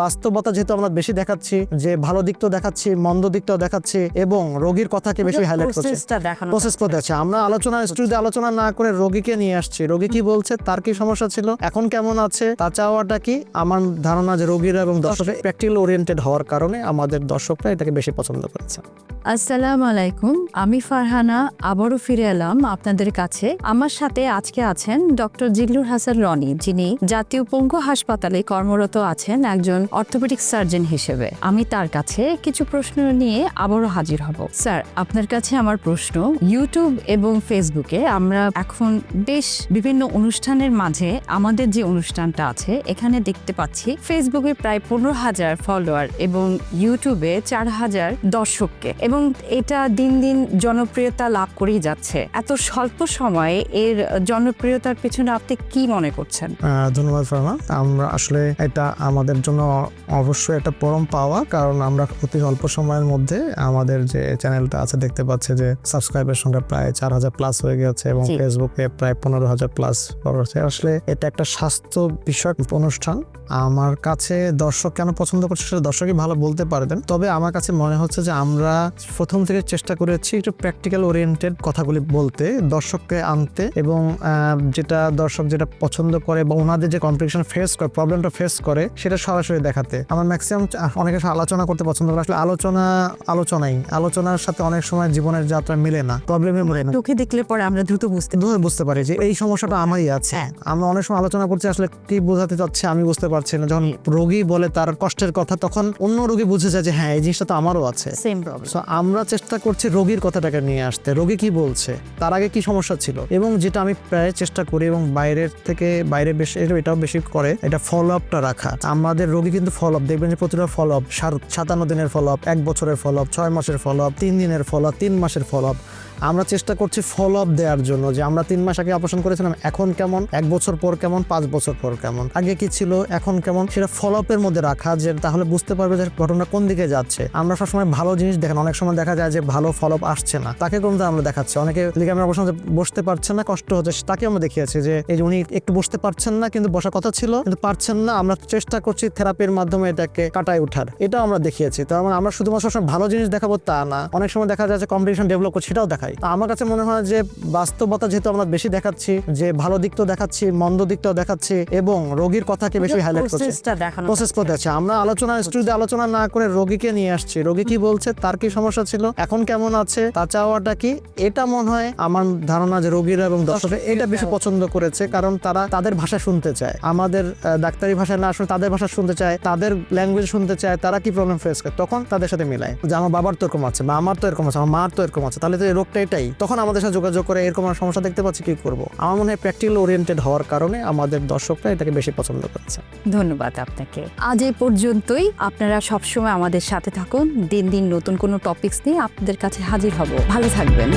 বাস্তবতা যেহেতু আমরা বেশি দেখাচ্ছি যে ভালো দিকটাও দেখাচ্ছি মন্দ দিকটাও দেখাচ্ছি এবং রোগীর কথাকে বেশি হাইলাইট করছি। প্রসেস করতে আছে আমরা আলোচনা স্টুডিওতে আলোচনা না করে রোগীকে নিয়ে আসছি। রোগী কি বলছে তার কি সমস্যা ছিল এখন কেমন আছে তা চাওয়াটা কি? আমার ধারণা যে রোগীরা এবং দর্শক প্র্যাকটিক্যাল ওরিয়েন্টেড হওয়ার কারণে আমাদের দর্শকরা এটাকে বেশি পছন্দ করেছে। আসসালামু আলাইকুম আমি ফারহানা আবারও ফিরে এলাম আপনাদের কাছে। আমার সাথে আজকে আছেন ডক্টর জিগলুর হাসান রনি যিনি জাতীয় পঙ্গু হাসপাতালে কর্মরত আছেন একজন অর্থোপেডিক সার্জন হিসেবে। আমি তার কাছে কিছু প্রশ্ন নিয়ে আবারও হাজির হব। স্যার, আপনার কাছে আমার প্রশ্ন। ইউটিউব এবং ফেসবুকে আমরা এখন বেশ বিভিন্ন অনুষ্ঠানের মাঝে আমাদের যে অনুষ্ঠানটা আছে, এখানে দেখতে পাচ্ছি ফেসবুকে প্রায় পনেরো হাজার ফলোয়ার এবং ইউটিউবে চার হাজার দর্শককে। এবং এটা দিন দিন জনপ্রিয়তা লাভ করেই যাচ্ছে। এত স্বল্প সময়ে এর জনপ্রিয়তার পেছনে আপনি কি মনে করছেন? ধন্যবাদ ফার্মা। আমরা আসলে এটা আমাদের জন্য অবশ্যই একটা পরম পাওয়া কারণ আমরা অতি অল্প সময়ের মধ্যে আমাদের যে চ্যানেলটা আছে দেখতে পাচ্ছে যে সাবস্ক্রাইবের সংখ্যা প্রায় চার হাজার প্লাস হয়ে গেছে এবং। ফেসবুকে প্রায় পনেরো হাজার প্লাস আসলে এটা একটা স্বাস্থ্য বিষয়ক অনুষ্ঠান আমার কাছে দর্শক কেন পছন্দ করছে সেটা দর্শকই ভালো বলতে পারবেন। তবে আমার কাছে মনে হচ্ছে যে আমরা প্রথম থেকে চেষ্টা করেছি একটু প্র্যাকটিক্যাল ওরিয়েন্টেড কথাগুলি বলতে দর্শককে আনতে এবং যেটা দর্শক যেটা পছন্দ করে বা ওনাদের যে কম্পিটিশন ফেস করে প্রবলেমটা ফেস করে সেটা সরাসরি দেখাতে। আমার ম্যাক্সিমাম অনেকে আলোচনা করতে পছন্দ করে আসলে আলোচনা আলোচনাই। আলোচনার সাথে অনেক সময় জীবনের যাত্রা মিলে না প্রবলেমে মিলে না। চোখে দেখলে পরে আমরা দ্রুত বুঝতে বুঝতে পারি যে এই সমস্যাটা আমারই আছে। হ্যাঁ। আমরা অনেক সময় আলোচনা করছি আসলে কি বোঝাতে চাচ্ছে আমি বুঝতে পারছি না। যখন রোগী বলে তার কষ্টের কথা তখন অন্য রোগী বুঝে যায় যে হ্যাঁ এই জিনিসটা তো আমারও আছে। সেম প্রবলেম সো আমরা চেষ্টা করছি রোগীর কথাটাকে নিয়ে আসতে। রোগী কি বলছে? তার আগে কি সমস্যা ছিল? এবং যেটা আমি প্রায় চেষ্টা করি এবং বাইরের থেকে বাইরে বেশি এটাও বেশি করে এটা ফলো আপটা রাখা। আমাদের রোগী কিন্তু ফলো আপ দেখবেন যে প্রতিটা ফলো আপ সাতান্ন দিনের ফলো আপ এক বছরের ফলো আপ ছয় মাসের ফলো আপ তিন দিনের ফলো আপ তিন মাসের ফলো আপ আমরা চেষ্টা করছি ফলো আপ দেওয়ার জন্য যে আমরা তিন মাস আগে অপারেশন করেছিলাম এখন কেমন? এক বছর পর কেমন? পাঁচ বছর পর কেমন? আগে কি ছিল? এখন কেমন সেটা ফলো আপের মধ্যে রাখা, যে তাহলে বুঝতে পারবে যে ঘটনা কোন দিকে যাচ্ছে। আমরা সবসময় ভালো জিনিস দেখেন, অনেক সময় দেখা যায় যে ভালো ফলো আসছে না। তাকে কিন্তু আমরা দেখাচ্ছি? অনেকে লিগামের অপারেশন বসতে পারছেন না, কষ্ট হচ্ছে, তাকে আমরা দেখিয়েছি যে এই উনি একটু বসতে পারছেন না, কিন্তু বসার কথা ছিল, কিন্তু পারছেন না, আমরা চেষ্টা করছি থেরাপির মাধ্যমে এটাকে কাটায় ওঠার। এটাও আমরা দেখিয়েছি। তার মানে আমরা শুধুমাত্র সবসময় ভালো জিনিস দেখাবো তা না। অনেক সময় দেখা যায় যে কম্পিটিশন ডেভেলপ করছে, সেটাও দেখাই তা আমার কাছে মনে হয় যে বাস্তবতা যেহেতু আমরা বেশি দেখাচ্ছি, যে ভালো দিকটাও দেখাচ্ছি, মন্দ দিকটাও দেখাচ্ছি, এবং রোগীর কথাকে বেশি হাইলাইট করছি প্রসেস করতে আছে। আমরা আলোচনা স্টুডিওতে আলোচনা না করে রোগীকে নিয়ে আসছি রোগী কি বলছে তার কি সমস্যা ছিল এখন কেমন আছে তার চাওয়াটা কি এটা মনে হয় আমার ধারণা যে রোগীরা এবং দর্শক এটা বেশি পছন্দ করেছে কারণ তারা তাদের ভাষা শুনতে চায়। আমাদের ডাক্তারি ভাষায় না শুনে তাদের ভাষা শুনতে চায় তাদের ল্যাঙ্গুয়েজ শুনতে চায় তারা কি প্রবলেম ফেস করে? তখন তাদের সাথে মিলায়। যে আমার বাবার তো এরকম আছে বা আমার তো এরকম আছে আমার মার তো এরকম আছে তাহলে তো এই রোগটা এটাই। তখন আমাদের সাথে যোগাযোগ করে এরকম সমস্যা দেখতে পাচ্ছি কি করব? আমার মনে হয় প্র্যাকটিক্যাল ওরিয়েন্টেড হওয়ার কারণে আমাদের দর্শকরা এটাকে বেশি পছন্দ করছে। ধন্যবাদ আপনাকে। আজ এই পর্যন্তই। আপনারা সবসময় আমাদের সাথে থাকুন। দিন দিন নতুন কোনো টপিকস নিয়ে আপনাদের কাছে হাজির হব। ভালো থাকবেন।